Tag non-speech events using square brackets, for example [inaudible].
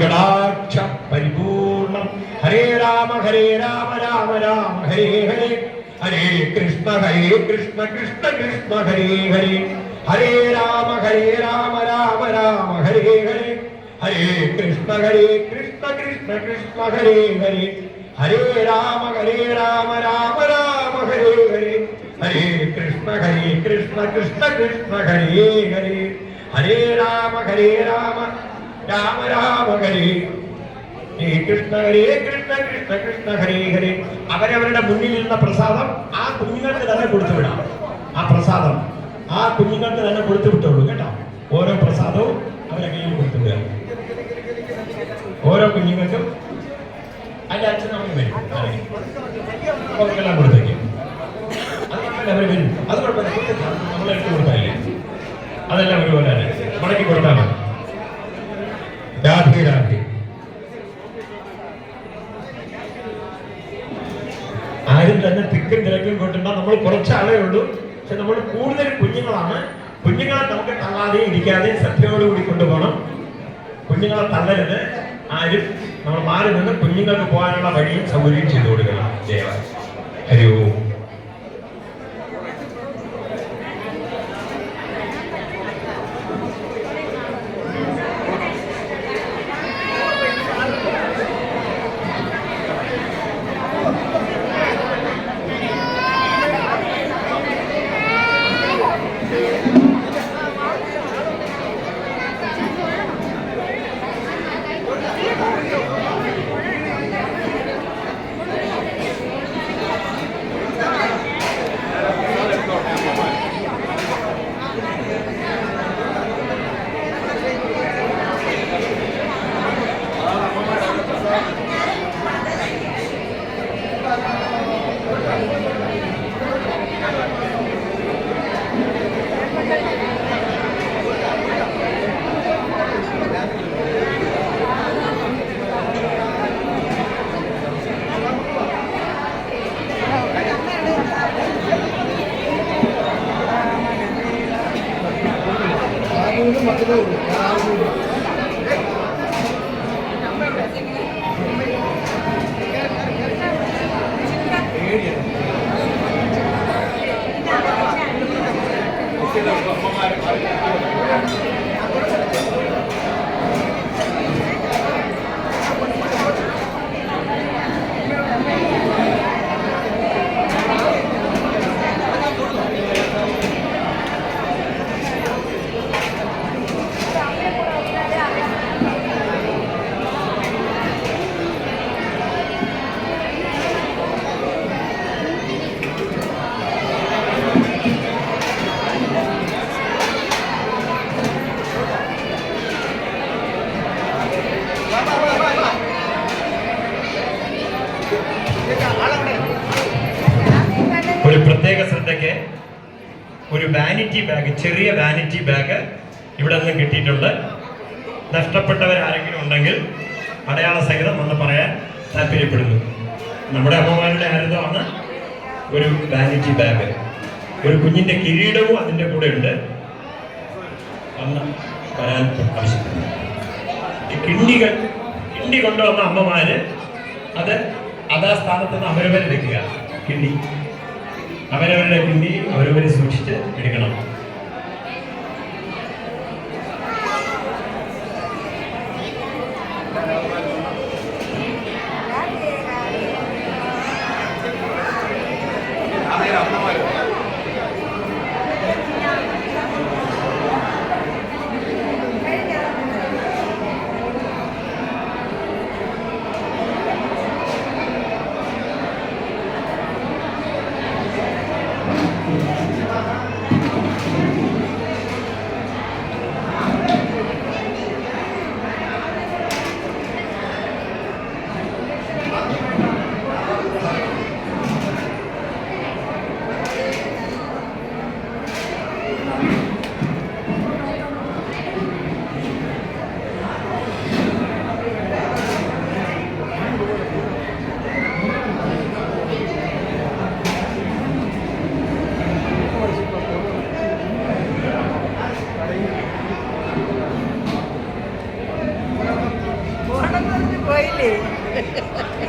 ശ്രീകടാക്ഷ പരിപൂർണം ഹരേ രാമ ഹരേ രാമ രാമ രാമ ഹരേ ഹരേ ഹരേ കൃഷ്ണ ഹരേ കൃഷ്ണ കൃഷ്ണ കൃഷ്ണ ഹരേ ഹരേ ഹരേ രാമ ഹരേ രാമ രാമ രാമ ഹരേ ഹരേ ഹരേ കൃഷ്ണ ഹരേ കൃഷ്ണ കൃഷ്ണ കൃഷ്ണ ഹരേ ഹരേ ഹരേ രാമ ഹരേ രാമ രാമ രാമ ഹരേ ഹരേ ഹരേ കൃഷ്ണ ഹരേ കൃഷ്ണ കൃഷ്ണ കൃഷ്ണ ഹരേ ഹരേ ഹരേ രാമ ഹരേ രാമ രാമ രാമ ഹരേ ഹരേ കൃഷ്ണ ഹരേ കൃഷ്ണ കൃഷ്ണ കൃഷ്ണ ഹരേ ഹരേ. അവരവരുടെ മുന്നിൽ നിന്ന പ്രസാദം ആ കുഞ്ഞുങ്ങൾക്ക് തന്നെ കൊടുത്തു വിടാം. ആ പ്രസാദം ആ കുഞ്ഞുങ്ങൾക്ക് തന്നെ കൊടുത്തു വിട്ടോളൂ കേട്ടോ. ഓരോ പ്രസാദവും അവരെ കയ്യിൽ കൊടുത്തു വിടുക ഓരോ കുഞ്ഞുങ്ങൾക്കും അതിന്റെ അച്ഛനും അമ്മയും വരും. അവർക്കെല്ലാം കൊടുത്തേക്കും. അത് അവർ വരും. അത് കുഴപ്പമില്ല. നമ്മൾ എടുത്ത് കൊടുത്താലേ. അതെല്ലാം ഒരുപോലെ മടക്കി കൊടുത്താൽ മതി. നമ്മൾ കുറച്ച് ആളേ ഉള്ളൂ. പക്ഷെ നമ്മൾ കൂടുതൽ കുഞ്ഞുങ്ങളാണ്. കുഞ്ഞുങ്ങളെ നമുക്ക് തള്ളാതെയും ഇരിക്കാതെയും ശ്രദ്ധയോടുകൂടി കൊണ്ടുപോകണം. കുഞ്ഞുങ്ങളെ തള്ളരുത്. ആരും നമ്മൾ മാറി നിന്ന് കുഞ്ഞുങ്ങൾക്ക് പോകാനുള്ള വഴിയും സൗകര്യം ചെയ്തു കൊടുക്കണം. ദയവായി ഹരി Brasil. വാനിറ്റി ബാഗ് ചെറിയ വാനിറ്റി ബാഗ് ഇവിടെ നിന്ന് കിട്ടിയിട്ടുണ്ട്. നഷ്ടപ്പെട്ടവർ ആരെങ്കിലും ഉണ്ടെങ്കിൽ അടയാള സഹിതം ഒന്ന് പറയാൻ താല്പര്യപ്പെടുന്നു. നമ്മുടെ അമ്മമാരുടെ ആനന്ദമാണ് ഒരു വാനിറ്റി ബാഗ് ഒരു കുഞ്ഞിന്റെ കിരീടവും അതിന്റെ കൂടെ ഉണ്ട്. അന്ന് വരാൻ ആവശ്യപ്പെടുന്നു. കിണ്ടികൾ കിണ്ടി കൊണ്ടുവന്ന അമ്മമാര് അത് അതാ സ്ഥാനത്ത് നിന്ന് അവരവരെ വെക്കുക. കിണ്ടി. അവരവരുടെ കുഞ്ഞി അവരവരെ സൂക്ഷിച്ച് എടുക്കണം. Boiling. [laughs]